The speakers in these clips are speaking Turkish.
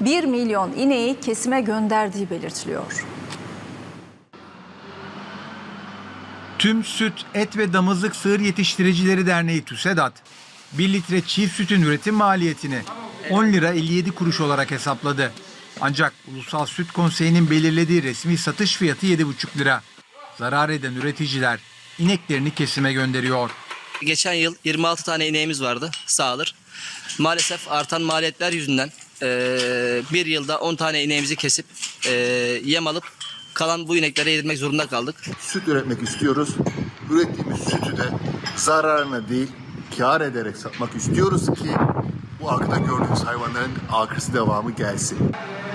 1 milyon ineği kesime gönderdiği belirtiliyor. Tüm Süt, Et ve Damızlık Sığır Yetiştiricileri Derneği TÜSEDAT, 1 litre çiğ sütün üretim maliyetini 10 lira 57 kuruş olarak hesapladı. Ancak Ulusal Süt Konseyi'nin belirlediği resmi satış fiyatı 7,5 lira. Zarar eden üreticiler ineklerini kesime gönderiyor. Geçen yıl 26 tane ineğimiz vardı sağılır. Maalesef artan maliyetler yüzünden eee, bir yılda 10 tane ineğimizi kesip eee, yem alıp kalan bu ineklere yedirmek zorunda kaldık. süt üretmek istiyoruz. Ürettiğimiz sütü de zararına değil, kar ederek satmak istiyoruz ki bu arkada gördüğünüz hayvanların akısı devamı gelsin.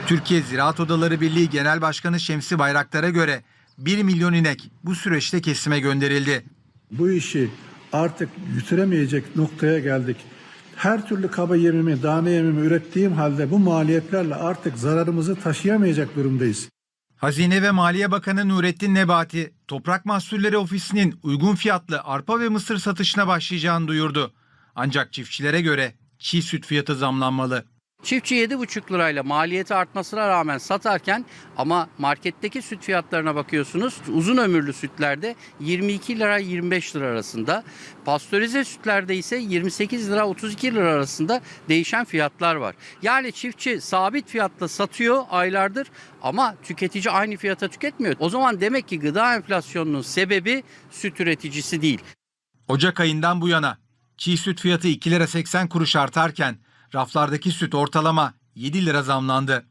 Türkiye Ziraat Odaları Birliği Genel Başkanı Şemsi Bayraktar'a göre 1 milyon inek bu süreçte kesime gönderildi. bu işi artık götüremeyecek noktaya geldik. Her türlü kaba yemimi, dane yemimi ürettiğim halde bu maliyetlerle artık zararımızı taşıyamayacak durumdayız. Hazine ve Maliye Bakanı Nurettin Nebati, Toprak Mahsulleri Ofisi'nin uygun fiyatlı arpa ve mısır satışına başlayacağını duyurdu. Ancak çiftçilere göre çiğ süt fiyatı zamlanmalı. Çiftçi 7,5 lirayla maliyeti artmasına rağmen satarken ama marketteki süt fiyatlarına bakıyorsunuz uzun ömürlü sütlerde 22 lira 25 lira arasında pastörize sütlerde ise 28 lira 32 lira arasında değişen fiyatlar var. Yani çiftçi sabit fiyatta satıyor aylardır ama tüketici aynı fiyata tüketmiyor. O zaman demek ki gıda enflasyonunun sebebi süt üreticisi değil. Ocak ayından bu yana çiğ süt fiyatı 2 lira 80 kuruş artarken raflardaki süt ortalama 7 lira zamlandı.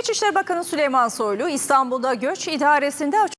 İçişleri Bakanı Süleyman Soylu İstanbul'da göç idaresinde